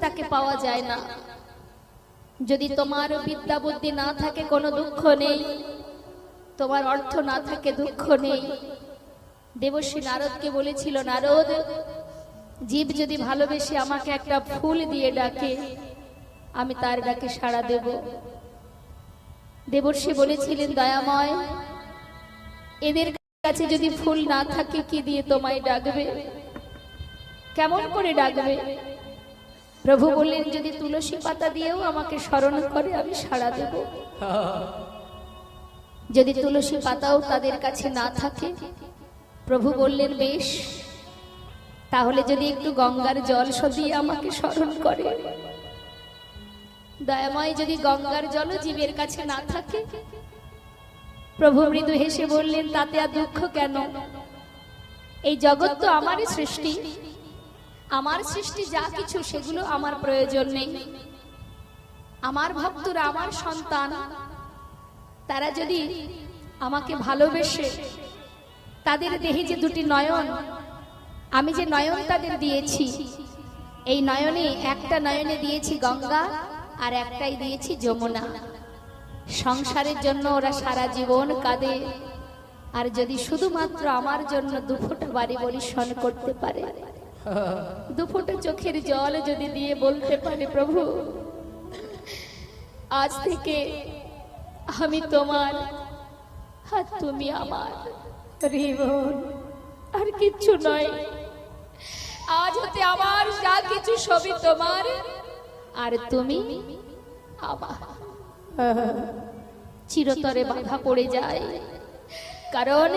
তাকে পাওয়া যায় না। যদি তোমার বিদ্যা বুদ্ধি না থাকে, কোনো দুঃখ নেই। তোমার অর্থ না থাকে, দুঃখ নেই। দেবশ্রী নারদকে বলেছিল, নারদ, জীব যদি ভালোবেসে আমাকে একটা ফুল দিয়ে ডাকে, আমি তার ডাকে সাড়া দেব। দেবর্ষী বলেছিলেন, দয়াময়, এদের কাছে যদি ফুল না থাকে, কি দিয়ে তোমায় ডাকবে? কেমন করে ডাকবে? প্রভু বললেন, যদি তুলসী পাতা দিয়েও আমাকে স্মরণ করে, আমি সাড়া দেব। যদি তুলসী পাতাও তাদের কাছে না থাকে, প্রভু বললেন, বেশ, তাহলে যদি একটু গঙ্গার জল দিয়ে আমাকে স্মরণ করে। দয়াময়, যদি গঙ্গার জল জীবের কাছে না থাকে? প্রভু মৃদু হেসে বললেন, তাতে আর দুঃখ কেন? এই জগৎ তো আমারই সৃষ্টি। আমার সৃষ্টি যা কিছু, সেগুলো আমার প্রয়োজন নেই। আমার ভক্তরা, আমার সন্তান, তারা যদি আমাকে ভালোবেসে তাদের দেহে যে দুটি নয়ন, আমি যে নয়ন তাদের দিয়েছি, এই নয়নে একটা নয়নে দিয়েছি গঙ্গা আর একটাই দিয়েছি যমুনা। সংসারের জন্য ওরা সারা জীবন কাঁদে, আর যদি শুধুমাত্র আমার জন্য দুফোটা বাড়ি বরিশন করতে পারে দুফোটা চোখের জল যদি দিয়ে বলতে পারে প্রভু আজ থেকে আমি তোমার আর তুমি আমার রিবন। আর কিচ্ছু নয়। আজ হতে আমার যা কিছু সবই তোমার আর তুমি আমার। চিরতরে বাধা পড়ে যায়। কারণ